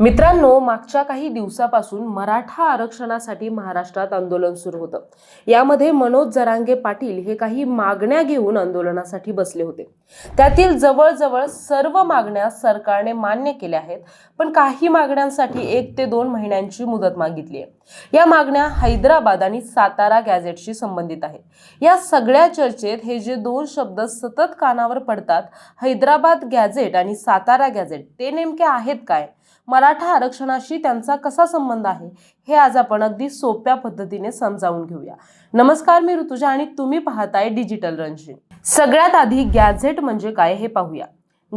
मित्रांनो मागच्या काही दिवसापासून मराठा आरक्षणासाठी महाराष्ट्रात आंदोलन सुरू होतं. यामध्ये मनोज जरांगे पाटील हे काही मागण्या घेऊन आंदोलनासाठी बसले होते. त्यातील जवळजवळ सर्व मागण्या सरकारने मान्य केल्या आहेत पण काही मागण्यांसाठी एक ते दोन महिन्यांची मुदत मागितली आहे. या मागण्या हैदराबाद आणि सातारा गॅझेटशी संबंधित आहेत. या सगळ्या चर्चेत हे जे दोन शब्द सतत कानावर पडतात हैदराबाद गॅझेट आणि सातारा गॅझेट ते नेमके आहेत काय? मराठा आरक्षणाशी त्यांचा कसा संबंध आहे हे आज आपण अगदी सोप्या पद्धतीने समजावून घेऊया. नमस्कार मी ऋतुजा आणि तुम्ही पाहताय डिजिटल रणजित सगळ्यात आधी गॅझेट म्हणजे काय हे पाहूया.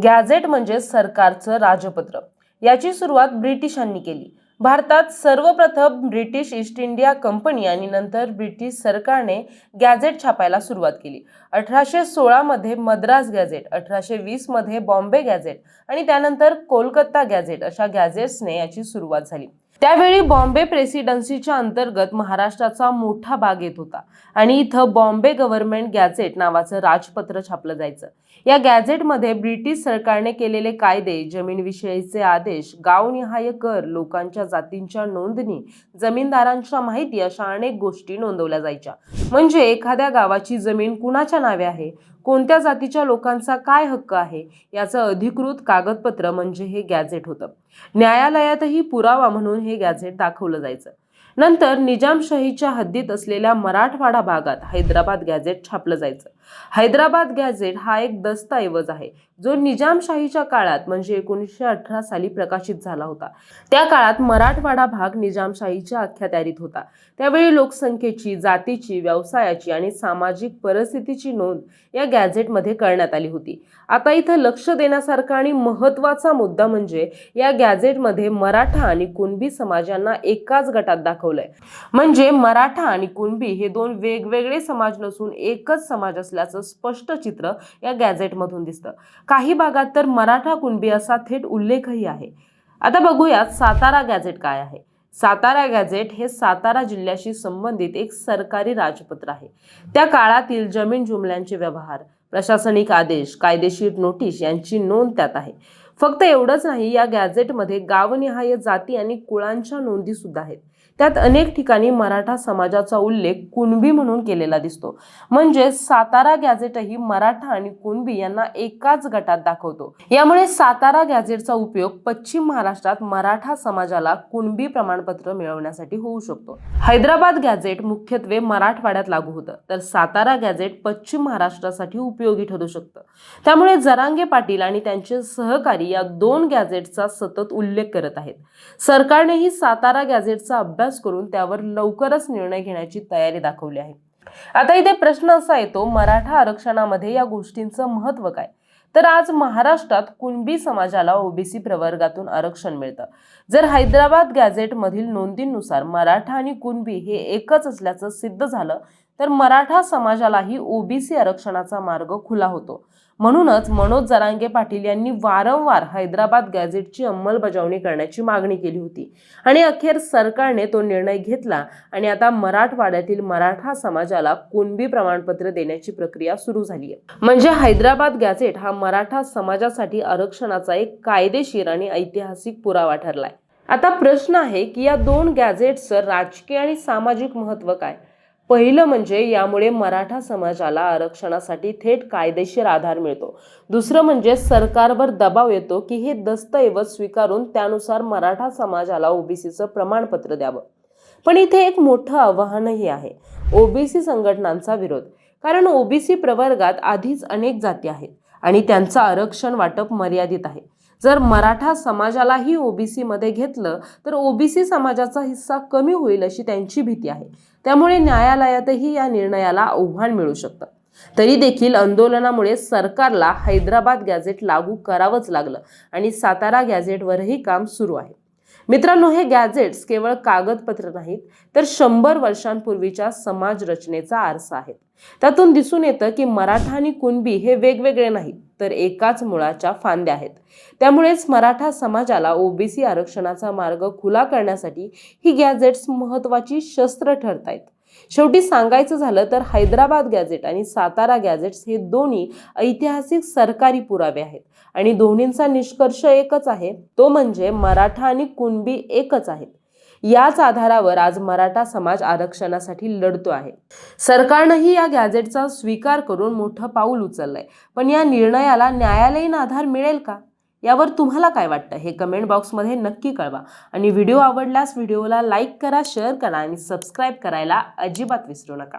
गॅझेट म्हणजे सरकारचं राजपत्र. याची सुरुवात ब्रिटिशांनी केली. भारतात सर्वप्रथम ब्रिटिश ईस्ट इंडिया कंपनी आणि नंतर ब्रिटिश सरकारने गॅझेट छापायला सुरुवात केली. अठराशे सोळामध्ये मद्रास गॅझेट अठराशे वीसमध्ये बॉम्बे गॅझेट आणि त्यानंतर कोलकाता गॅझेट अशा गॅझेट्सने याची सुरुवात झाली. त्यावेळी बॉम्बे प्रेसिडेन्सीच्या अंतर्गत महाराष्ट्राचा मोठा भाग येत होता. आणि इथं बॉम्बे गव्हर्नमेंट गॅझेट नावाचं राजपत्र छापलं जायचं. या गॅझेटमध्ये ब्रिटिश सरकारने केलेले कायदे जमीनविषयीचे आदेश गावनिहाय कर लोकांच्या जातींच्या नोंदणी जमीनदारांच्या माहिती अशा अनेक गोष्टी नोंदवल्या जायच्या. म्हणजे एखाद्या गावाची जमीन कुणाच्या नावे आहे? कोणत्या जातीच्या लोकांचा काय हक्क आहे याचं अधिकृत कागदपत्र म्हणजे हे गॅझेट होतं. न्यायालयातही पुरावा म्हणून हे गॅझेट दाखवलं जायचं. नंतर निजामशाहीच्या हद्दीत असलेल्या मराठवाडा भागात हैदराबाद गॅझेट छापलं जायचं. हैदराबाद गॅझेट हा एक दस्तऐवज आहे. जो निजामशाहीच्या काळात म्हणजे एकोणीसशे अठरा साली प्रकाशित झाला होता. त्या काळात मराठवाडा भाग निजामशाहीच्या अख्यात्यारीत होता. त्यावेळी लोकसंख्येची जातीची व्यवसायाची आणि सामाजिक परिस्थितीची नोंद या गॅझेटमध्ये करण्यात आली होती. आता इथं लक्ष देण्यासारखा आणि महत्त्वाचा मुद्दा म्हणजे या गॅझेटमध्ये मराठा आणि कुणबी समाजांना एकाच गटात दाखवलंय. म्हणजे मराठा आणि कुणबी हे दोन वेगवेगळे समाज नसून एकच समाज असल्याचं स्पष्ट चित्र या गॅझेटमधून दिसतं. काही भागात तर मराठा कुणबी असा थेट उल्लेखही आहे. आता बघूयात सातारा गॅझेट काय आहे. सातारा गॅझेट हे सातारा जिल्ह्याशी संबंधित एक सरकारी राजपत्र आहे. त्या काळातील जमीन जुमल्यांचे व्यवहार प्रशासनिक आदेश कायदेशीर नोटीस यांची नोंद त्यात आहे. फक्त एवढंच नाही या गॅझेटमध्ये गावनिहाय जाती आणि कुळांच्या नोंदी सुद्धा आहेत. त्यात अनेक ठिकाणी मराठा समाजाचा उल्लेख कुणबी म्हणून केलेला दिसतो. म्हणजे सातारा गॅझेटही मराठा आणि कुणबी यांना एकाच गटात दाखवतो. यामुळे सातारा गॅझेटचा उपयोग पश्चिम महाराष्ट्रात मराठा समाजाला कुणबी प्रमाणपत्र मिळवण्यासाठी होऊ शकतो. हैदराबाद गॅझेट मुख्यत्वे मराठवाड्यात लागू होतं. तर सातारा गॅझेट पश्चिम महाराष्ट्रासाठी उपयोगी ठरू शकतं. त्यामुळे जरांगे पाटील आणि त्यांचे सहकारी या दोन गॅझेटचा सतत उल्लेख करत आहेत. सरकारनेही सातारा गॅझेटचा अभ्यास करून त्यावर लवकरच निर्णय घेण्याची तयारी दाखवली आहे. आता इथे प्रश्न असा येतो मराठा आरक्षणामध्ये या गोष्टींचं महत्त्व काय? तर आज महाराष्ट्रात कुणबी समाजाला ओबीसी प्रवर्गातून आरक्षण मिळतं. जर हैदराबाद गॅझेटमधील नोंदींनुसार मराठा आणि कुणबी हे एकच असल्याचं सिद्ध झालं तर मराठा समाजालाही ओबीसी आरक्षणाचा मार्ग खुला होतो. म्हणूनच मनोज जरांगे पाटील यांनी वारंवार हैदराबाद गॅझेटची अंमलबजावणी करण्याची मागणी केली होती. आणि अखेर सरकारने तो निर्णय घेतला आणि आता मराठवाड्यातील मराठा समाजाला कुणबी प्रमाणपत्र देण्याची प्रक्रिया सुरू झाली आहे म्हणजे हैदराबाद गॅझेट हा मराठा समाजासाठी आरक्षणाचा एक कायदेशीर आणि ऐतिहासिक पुरावा ठरलाय. आता प्रश्न आहे की या दोन गॅझेटचं राजकीय आणि सामाजिक महत्त्व काय? पहिलं म्हणजे यामुळे मराठा समाजाला आरक्षणासाठी थेट कायदेशीर आधार मिळतो. दुसरं म्हणजे सरकारवर दबाव येतो की हे दस्तऐवज स्वीकारून त्यानुसार मराठा समाजाला ओबीसीचं प्रमाणपत्र द्यावं. पण इथे एक मोठं आव्हानही आहे. ओबीसी संघटनांचा विरोध. कारण ओबीसी प्रवर्गात आधीच अनेक जाती आहेत आणि त्यांचं आरक्षण वाटप मर्यादित आहे. जर मराठा समाजालाही ओबीसी मध्ये घेतलं तर ओबीसी समाजाचा हिस्सा कमी होईल अशी त्यांची भीती आहे. त्यामुळे न्यायालयातही या निर्णयाला आव्हान मिळू शकतं. तरी देखील आंदोलनामुळे सरकारला हैदराबाद गॅझेट लागू करावंच लागलं आणि सातारा गॅझेटवरही काम सुरू आहे. मित्रांनो हे गॅझेट्स केवळ कागदपत्र नाहीत तर शंभर वर्षांपूर्वीच्या समाज रचनेचा आरसा आहेत. त्यातून दिसून येतं की मराठा आणि कुणबी हे वेगवेगळे नाहीत. तर एकाच मुळाच्या फांद्या आहेत. त्यामुळेच मराठा समाजाला ओबीसी आरक्षणाचा मार्ग खुला करण्यासाठी ही गॅझेट्स महत्वाची शस्त्र ठरतायत. शेवटी सांगायचं झालं तर हैदराबाद गॅझेट आणि सातारा गॅझेट्स हे दोन्ही ऐतिहासिक सरकारी पुरावे आहेत. आणि दोन्हींचा निष्कर्ष एकच आहे. तो म्हणजे मराठा आणि कुणबी एकच आहेत. याच आधारावर आज मराठा समाज आरक्षणासाठी लढतो आहे. सरकारनंही या गॅझेटचा स्वीकार करून मोठं पाऊल उचललंय. पण या निर्णयाला न्यायालयीन आधार मिळेल का? यावर तुम्हाला काय वाटतं? हे कमेंट बॉक्समध्ये नक्की कळवा. आणि व्हिडिओ आवडल्यास व्हिडिओला लाईक करा शेअर करा आणि सबस्क्राईब करायला अजिबात विसरू नका.